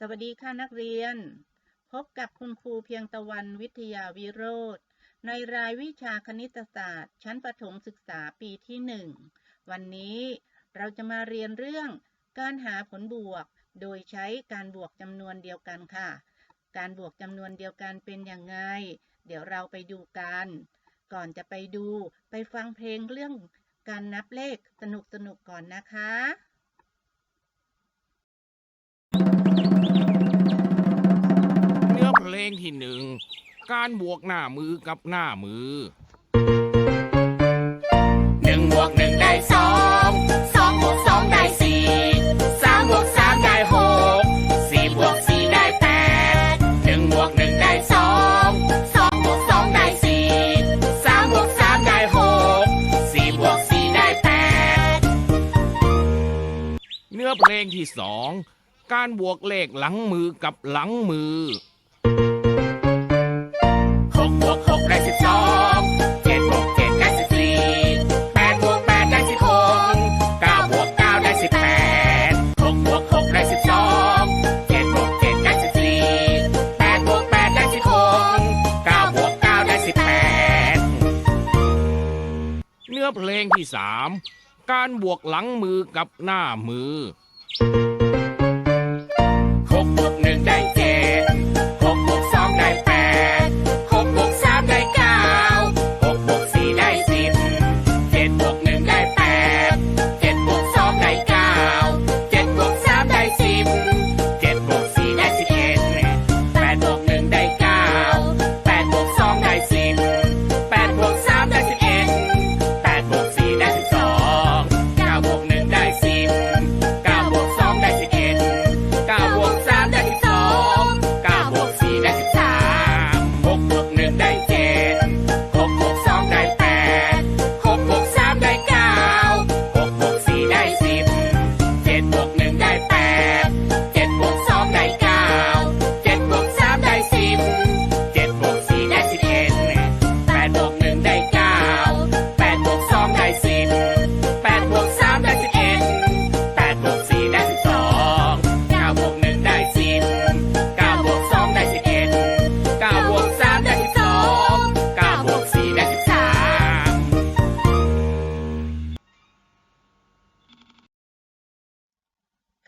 สวัสดีค่ะนักเรียน พบกับคุณครูเพียงตะวันวิทยาวิโรธในรายวิชาคณิตศาสตร์ ชั้นประถมศึกษาปีที่หนึ่งวันนี้เราจะมาเรียนเรื่อง การหาผลบวก โดยใช้การบวกจำนวนเดียวกันค่ะ การบวกจำนวนเดียวกันเป็นอย่างไง เดี๋ยวเราไปดูกัน ก่อนจะไปดูไปฟังเพลงเรื่องการนับเลขสนุกๆก่อนนะคะ เพลงที่หนึ่ง การบวกหน้ามือกับหน้ามือ หนึ่งบวกหนึ่งได้สองสองบวกสองได้สี่สามบวกสามได้หกสี่บวกสี่ได้แปดหนึ่งบวกหนึ่งได้สองสองบวกสองได้สี่สามบวกสามได้หกสี่บวกสี่ได้แปดเนื้อเพลงที่สอง การบวกเลขหลังมือกับหลังมือ บวกหกได้สิบสองเจ็ดบวกเจ็ดได้สิบสี่แปดบวกแปดได้สิบหกเก้าบวกเก้าได้สิบแปดหกบวกหกได้สิบสองเจ็ดบวกเจ็ดได้สิบสี่แปดบวกแปดได้สิบหกเก้าบวกเก้าได้สิบแปดเนื้อเพลงที่สามการบวกหลังมือกับหน้ามือหกบวกหนึ่งได้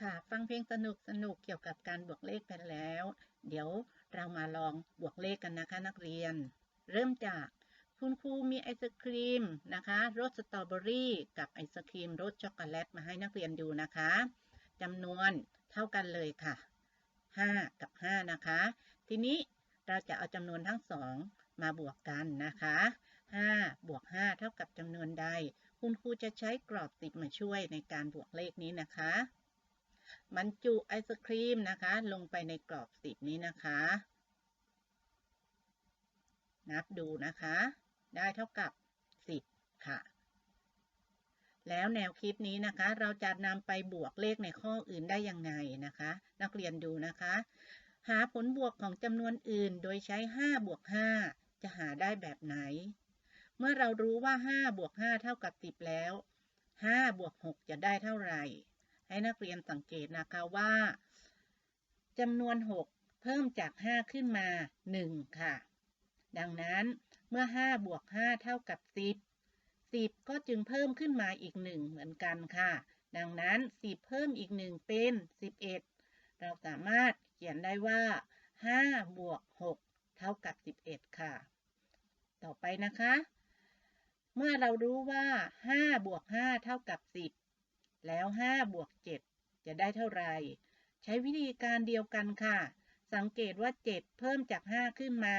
ค่ะ ฟังเพลงสนุกสนุกเกี่ยวกับการบวกเลขกันแล้ว เดี๋ยวเรามาลองบวกเลขกันนะคะนักเรียน เริ่มจากคุณครูมีไอศครีมนะคะรสสตรอเบอรี่กับไอศครีมรสช็อกโกแลตมาให้นักเรียนดูนะคะจำนวนเท่ากันเลยค่ะ 5 กับ 5 นะคะ ทีนี้เราจะเอาจำนวนทั้งสองมาบวกกันนะคะ5บวก5เท่ากับจำนวนใด คุณครูจะใช้กรอบติดมาช่วยในการบวกเลขนี้นะคะ บรรจุไอศครีมนะคะ ลงไปในกรอบสิบนี้นะคะ นับดูนะคะ ได้เท่ากับ10ค่ะ แล้วแนวคิดนี้นะคะ เราจะนำไปบวกเลขในข้ออื่นได้ยังไงนะคะ นักเรียนดูนะคะ หาผลบวกของจำนวนอื่นโดยใช้ 5 บวก 5 จะหาได้แบบไหน เมื่อเรารู้ว่า 5 บวก 5 เท่ากับ 10 แล้ว 5 บวก 6 จะได้เท่าไหร่ ให้นักเรียนสังเกตนะคะว่าจำนวน 6 เพิ่มจาก 5 ขึ้นมา 1 ค่ะ ดังนั้นเมื่อ 5 บวก 5 เท่ากับ 10 10 ก็จึงเพิ่มขึ้นมาอีก 1 เหมือนกันค่ะ ดังนั้น 10 เพิ่มอีก 1 เป็น 11 เราสามารถเขียนได้ว่า 5 บวก 6 เท่ากับ 11 ค่ะ ต่อไปนะคะ เมื่อเรารู้ว่า 5 บวก 5 เท่ากับ 10 แล้ว5บวก7จะได้เท่าไหร่ ใช้วิธีการเดียวกันค่ะ สังเกตว่า 7 เพิ่มจาก 5 ขึ้นมา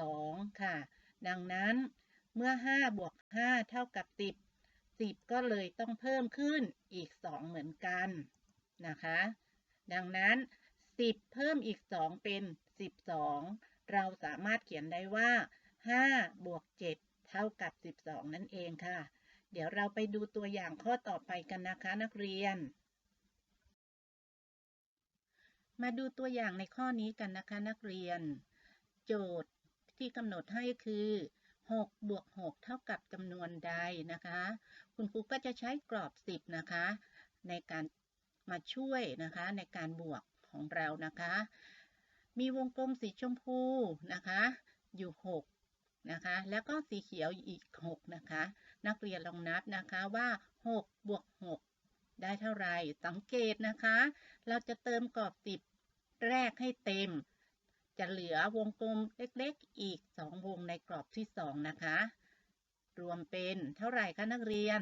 2 ค่ะ ดังนั้นเมื่อ 5 บวก 5 เท่ากับ 10 10 ก็เลยต้องเพิ่มขึ้นอีก 2 เหมือนกันนะคะ ดังนั้น 10 เพิ่มอีก 2 เป็น 12 เราสามารถเขียนได้ว่า 5 บวก 7 เท่ากับ 12 นั่นเองค่ะ เดี๋ยวเราไปดูตัวอย่างข้อต่อไปกันนะคะนักเรียน มาดูตัวอย่างในข้อนี้กันนะคะนักเรียน โจทย์ที่กำหนดให้คือ6บวก6เท่ากับจำนวนใดนะคะ คุณครูก็จะใช้กรอบ 10 นะคะ ในการมาช่วยนะคะในการบวกของเรานะคะ มีวงกลมสีชมพูนะคะ อยู่ 6 นะคะ แล้วก็สีเขียวอีก 6 นะคะ นักเรียนลองนับนะคะว่า6บวก6ได้เท่าไรสังเกตนะคะ เราจะเติมกรอบสิบแรกให้เต็ม จะเหลือวงกลมเล็กๆ อีก 2 วงในกรอบที่ 2 นะคะ รวมเป็นเท่าไหร่คะนักเรียน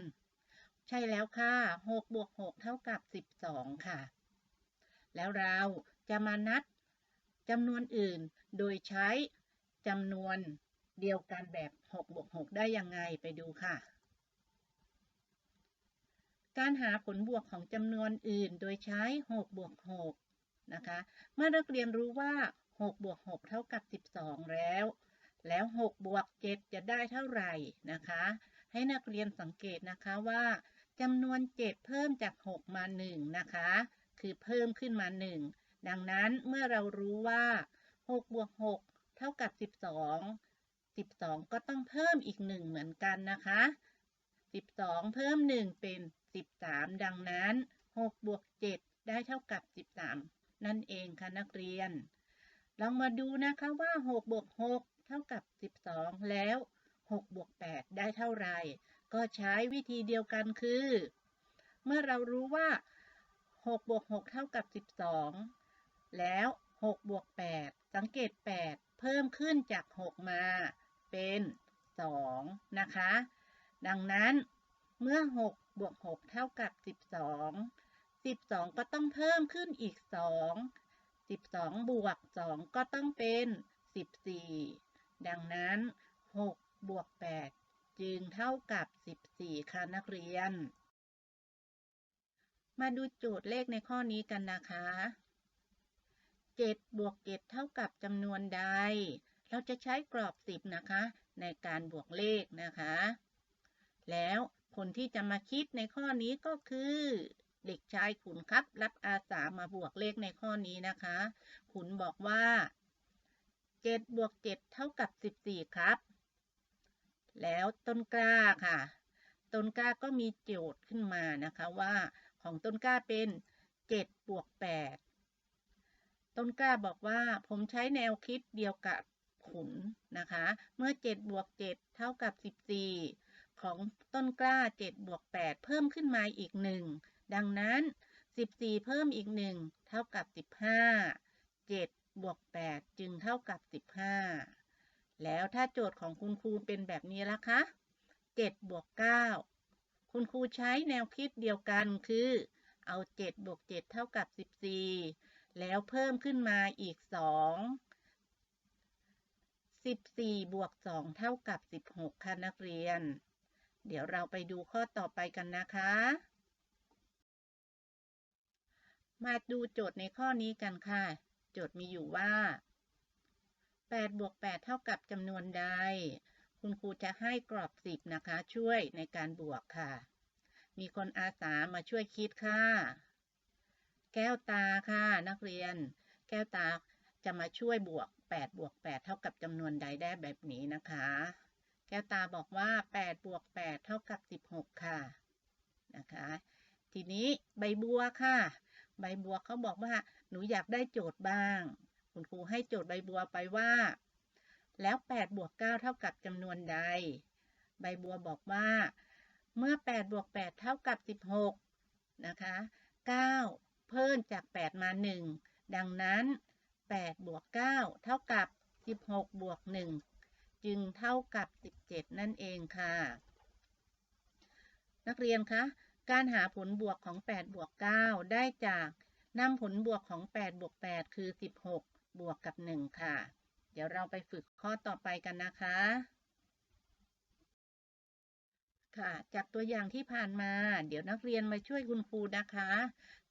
ใช่แล้วค่ะ6บวก6เท่ากับ 12 ค่ะ แล้วเราจะมานัดจำนวนอื่นโดยใช้จำนวนเดียวกันแบบ6บวก6ได้ยังไงไปดูค่ะ การหาผลบวกของจำนวนอื่นโดยใช้ 6 บวก 6 นะคะ เมื่อนักเรียนรู้ว่า 6 บวก 6 เท่ากับ 12 แล้ว แล้ว 6 บวก 7 จะได้เท่าไหร่นะคะ ให้นักเรียนสังเกตนะคะว่าจำนวน 7 เพิ่มจาก 6 มา 1 นะคะ คือเพิ่มขึ้นมา 1 ดังนั้นเมื่อเรารู้ว่า 6 บวก 6 เท่ากับ 12 12 ก็ต้องเพิ่มอีก 1 เหมือนกันนะคะ 12 เพิ่ม 1 เป็น 13 ดังนั้น6บวก7ได้เท่ากับ 13 นั่นเองค่ะนักเรียน ลองมาดูนะคะว่า6บวก6เท่ากับ 12 แล้ว6บวก8ได้เท่าไหร่ ก็ใช้วิธีเดียวกันคือ เมื่อเรารู้ว่า6บวก6เท่ากับ 12 แล้ว6บวก8สังเกต 8 เพิ่มขึ้นจาก 6 มา เป็น 2 นะคะ ดังนั้นเมื่อ 6 บวก 6 เท่ากับ 12 12 ก็ต้องเพิ่มขึ้นอีก 2 12 บวก 2 ก็ต้องเป็น 14 ดังนั้น 6 บวก 8 จึงเท่ากับ 14 ค่ะนักเรียน มาดูโจทย์เลขในข้อนี้กันนะคะ 7 บวก 7 เท่ากับจำนวนใด เราจะใช้กรอบ 10 นะคะ ในการบวกเลขนะคะ แล้วคนที่จะมาคิดในข้อนี้ก็คือ เด็กชายขุนครับ รับอาสามาบวกเลขในข้อนี้นะคะ ขุนบอกว่า 7บวก7เท่ากับ 14 ครับ แล้วต้นกล้าค่ะ ต้นกล้าก็มีโจทย์ขึ้นมานะคะว่าของต้นกล้าเป็น7บวก8ต้นกล้าบอกว่าผมใช้แนวคิดเดียวกับขุนนะคะ เมื่อ7บวก7เท่ากับ 14 ของต้นกล้า7บวก8เพิ่มขึ้นมาอีก 1 ดังนั้น 14 เพิ่มอีก 1 เท่ากับ 15 7บวก8จึงเท่ากับ 15 แล้วถ้าโจทย์ของคุณครูเป็นแบบนี้ล่ะคะ7บวก9คุณครูใช้แนวคิดเดียวกันคือ เอา 7 บวก 7 เท่ากับ 14 แล้วเพิ่มขึ้นมาอีก 2 14 บวก 2 เท่ากับ 16 ค่ะนักเรียน เดี๋ยวเราไปดูข้อต่อไปกันนะคะ มาดูโจทย์ในข้อนี้กันค่ะ โจทย์มีอยู่ว่า 8 บวก 8 เท่ากับจำนวนใด คุณครูจะให้กรอบ 10 นะคะ ช่วยในการบวกค่ะ มีคนอาสามาช่วยคิดค่ะ แก้วตาค่ะ นักเรียน แก้วตาจะมาช่วยบวก 8 บวก 8 เท่ากับจำนวนใดได้แบบนี้นะคะ ก้วตาบอกว่า 8 บวก 8 เท่ากับ 16 ค่ะ นะคะ ทีนี้ใบบัวค่ะ ใบบัวเขาบอกว่า หนูอยากได้โจทย์บ้าง คุณครูให้โจทย์ใบบัวไปว่า แล้ว 8 บวก 9 เท่ากับจำนวนใด ใบบัวบอกว่า เมื่อ 8 บวก 8 เท่ากับ 16 นะคะ 9 เพิ่มจาก 8 มา 1 ดังนั้น 8 บวก 9 เท่ากับ 16 บวก 1 จึงเท่ากับ 17 นั่นเองค่ะ นักเรียนคะ การหาผลบวกของ 8 บวก 9 ได้จากนำผลบวกของ 8 บวก 8 คือ 16 บวกกับ 1 ค่ะ เดี๋ยวเราไปฝึกข้อต่อไปกันนะคะ ค่ะ จากตัวอย่างที่ผ่านมา เดี๋ยวนักเรียนมาช่วยคุณครูนะคะ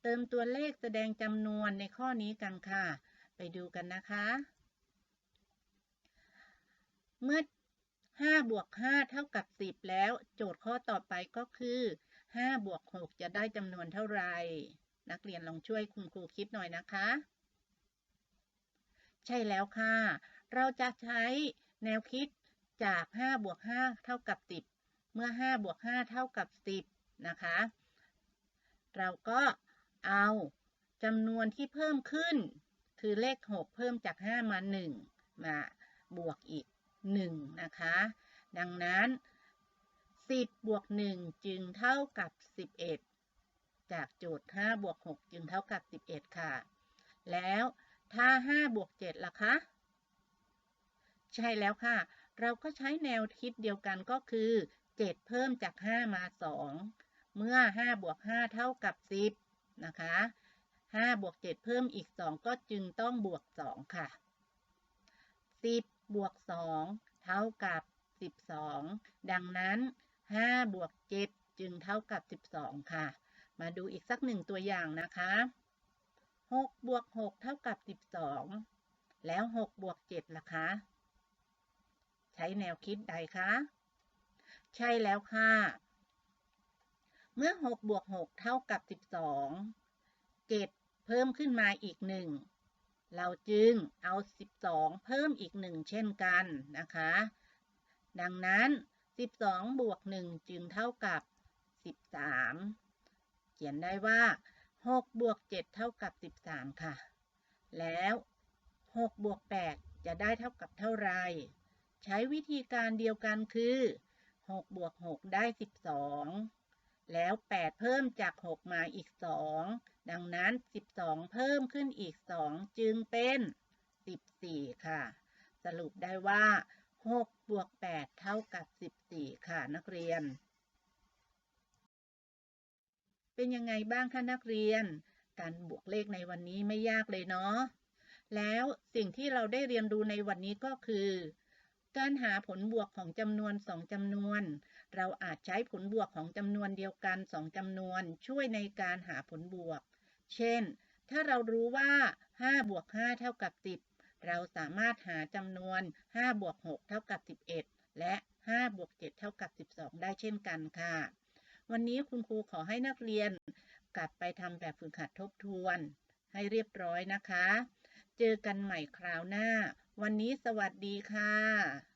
เติมตัวเลขแสดงจำนวนในข้อนี้กันค่ะ ไปดูกันนะคะ เมื่อ 5 บวก 5 เท่ากับ 10 แล้ว โจทย์ข้อต่อไปก็คือ 5 บวก 6 จะได้จำนวนเท่าไหร่ นักเรียนลองช่วยคุณครูคิดหน่อยนะคะ ใช่แล้วค่ะ เราจะใช้แนวคิดจาก 5 บวก 5 เท่ากับ 10 เมื่อ 5 บวก 5 เท่ากับ 10 นะคะ เราก็เอาจำนวนที่เพิ่มขึ้น คือเลข 6 เพิ่มจาก 5 มา 1 มาบวกอีก 1 นะคะ ดังนั้น 10 บวก 1 จึงเท่ากับ 11 จากโจทย์ 5 บวก 6 จึงเท่ากับ 11 ค่ะ แล้วถ้า 5 บวก 7 ล่ะคะ ใช่แล้วค่ะ เราก็ใช้แนวคิดเดียวกันก็คือ 7 เพิ่มจาก 5 มา 2 เมื่อ 5 บวก 5 เท่ากับ 10 นะคะ5บวก 7 เพิ่มอีก 2 ก็จึงต้องบวก 2 ค่ะ 10 บวก2เท่ากับ12ดังนั้น5บวก7จึงเท่ากับ12ค่ะ มาดูอีกสักหนึ่งตัวอย่างนะคะ6บวก6เท่ากับ12แล้ว6บวก7ล่ะคะ ใช้แนวคิดใดคะ ใช่แล้วค่ะ เมื่อ6บวก6เท่ากับ12 7เพิ่มขึ้นมาอีก1 เราจึงเอา 12 เพิ่มอีก 1 เช่นกันนะคะ ดังนั้น 12 บวก 1 จึงเท่ากับ 13 เขียนได้ว่า 6 บวก 7 เท่ากับ 13 ค่ะ แล้ว 6 บวก 8 จะได้เท่ากับเท่าไร ใช้วิธีการเดียวกันคือ 6 บวก 6 ได้ 12 แล้ว 8 เพิ่มจาก 6 มาอีก 2 ดังนั้น 12 เพิ่มขึ้นอีก 2 จึงเป็น 14 ค่ะ สรุปได้ว่า 6 บวก 8 เท่ากับ 14 ค่ะนักเรียน เป็นยังไงบ้างคะนักเรียน การบวกเลขในวันนี้ไม่ยากเลยเนาะ แล้วสิ่งที่เราได้เรียนรู้ในวันนี้ก็คือ การหาผลบวกของจำนวนสองจำนวนเราอาจใช้ผลบวกของจำนวนเดียวกันสองจำนวนช่วยในการหาผลบวก เช่น ถ้าเรารู้ว่า 5 บวก 5 เท่ากับ 10 เราสามารถหาจำนวน 5 บวก 6 เท่ากับ 11 และ 5 บวก 7 เท่ากับ 12 ได้เช่นกันค่ะ วันนี้คุณครูขอให้นักเรียนกลับไปทำแบบฝึกหัดทบทวน ให้เรียบร้อยนะคะ เจอกันใหม่คราวหน้า วันนี้สวัสดีค่ะ